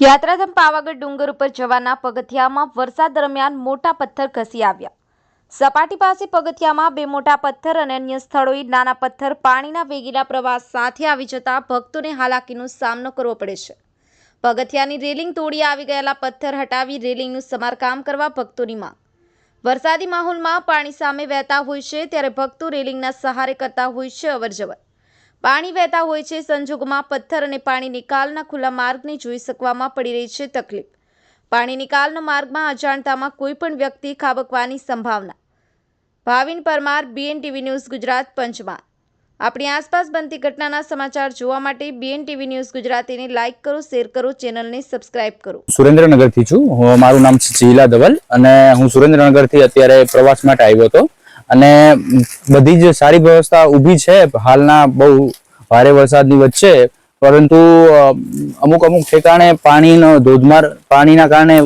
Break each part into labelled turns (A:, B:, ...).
A: યાત્રાધામ પાવાગઢ ડુંગર ઉપર જવાના પગથિયામાં વરસાદ દરમિયાન મોટા પથ્થર ખસી આવ્યા. સપાટી પાસે પગથિયામાં બે મોટા પથ્થર અને અન્ય સ્થળોએ નાના પથ્થર પાણીના વેગીલા પ્રવાહ સાથે આવી જતા ભક્તોને હાલાકીનો સામનો કરવો પડે છે. પગથિયાની રેલિંગ તોડી આવી ગયેલા પથ્થર હટાવી રેલિંગનું સમારકામ કરવા ભક્તોની માંગ. વરસાદી માહોલમાં પાણી સામે વહેતા હોય છે ત્યારે ભક્તો રેલિંગના સહારે કરતા હોય છે અવરજવર. પાણી વહેતા હોય છે સંજોગોમાં પથ્થર અને પાણી નિકાલના ખુલ્લા માર્ગને જોઈ શકવામાં પડી રહી છે તકલીફ. પાણી નિકાલના માર્ગમાં અજાણતામાં કોઈ પણ વ્યક્તિ ખાબકવાની સંભાવના. ભાવિન પરમાર બીએનટીવી ન્યૂઝ ગુજરાત પંચમહાલ આપણી આસપાસ બનતી ઘટનાના સમાચાર જોવા માટે બીએનટીવી ન્યૂઝ ગુજરાતીને લાઇક કરો શેર કરો ચેનલને સબસ્ક્રાઇબ કરો.
B: સુરેન્દ્રનગરથી છું. હું, મારું નામ છે ચીલા ધવલ અને હું સુરેન્દ્રનગરથી અત્યારે પ્રવાસ માટે આવ્યો હતો. અને બધી જ સારી વ્યવસ્થા ઊભી છે. હાલના બહુ ભારે વરસાદની વચ્ચે. પરંતુ અમુક અમુક ઠેકાણે પાણીનો ધોધમાર, પાણીના કારણે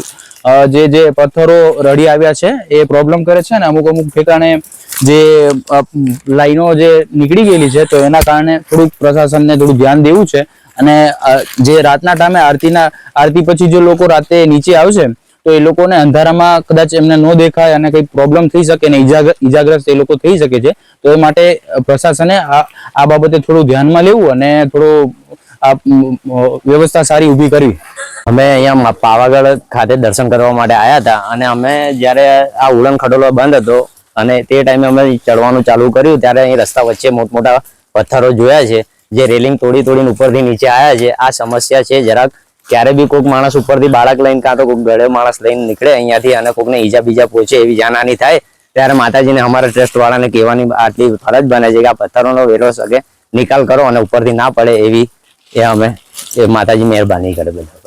B: જે જે પથ્થરો રડી આવ્યા છે, એ પ્રોબ્લેમ કરે છે ને અમુક અમુક ઠેકાણે જે લાઈનો જે નીકળી ગયેલી છે, તો એના કારણે થોડુંક પ્રશાસનને થોડું ધ્યાન દેવું છે. અને જે રાતના ટાઈમે આરતીના, આરતી પછી જો લોકો રાતે નીચે આવશે, તો એ લોકોને અંધારામાં કદાચ એમને ન દેખાય અને કંઈ પ્રોબ્લેમ થઈ શકે ને ઈજાગ- ઈજાગ્રસ્ત એ લોકો થઈ શકે છે, તો એ માટે પ્રશાસને આ બાબતે થોડું ધ્યાનમાં લેવું અને થોડું, આ વ્યવસ્થા સારી ઊભી કરવી.
C: અમે અહીંયા પાવાગઢ ખાતે દર્શન કરવા માટે આવ્યા હતા અને અમે જ્યારે આ ઉડન ખડોલો બંધ હતો અને તે ટાઈમે અમે ચડવાનું ચાલુ કર્યું, ત્યારે અહીં રસ્તા વચ્ચે મોટમોટા પથ્થરો જોયા છે, જે રેલિંગ તોડી તોડીને ઉપરથી નીચે આવ્યા છે. આ સમસ્યા છે જરાક. ક્યારે બી કોઈક માણસ ઉપરથી બાળક લઈને કાં તો કોઈક ગળે માણસ લઈને નીકળે અહીંયાથી અને કોઈકને ઈજા બીજા પહોંચે એવી જાનહાની થાય, ત્યારે માતાજીને અમારા ટ્રસ્ટ વાળાને કહેવાની આટલી ફરજ બને છે કે આ પથ્થરોનો વેરો શકે નિકાલ કરો અને ઉપરથી ના પડે એવી એ અમે એ માતાજી મહેરબાની કરે બધા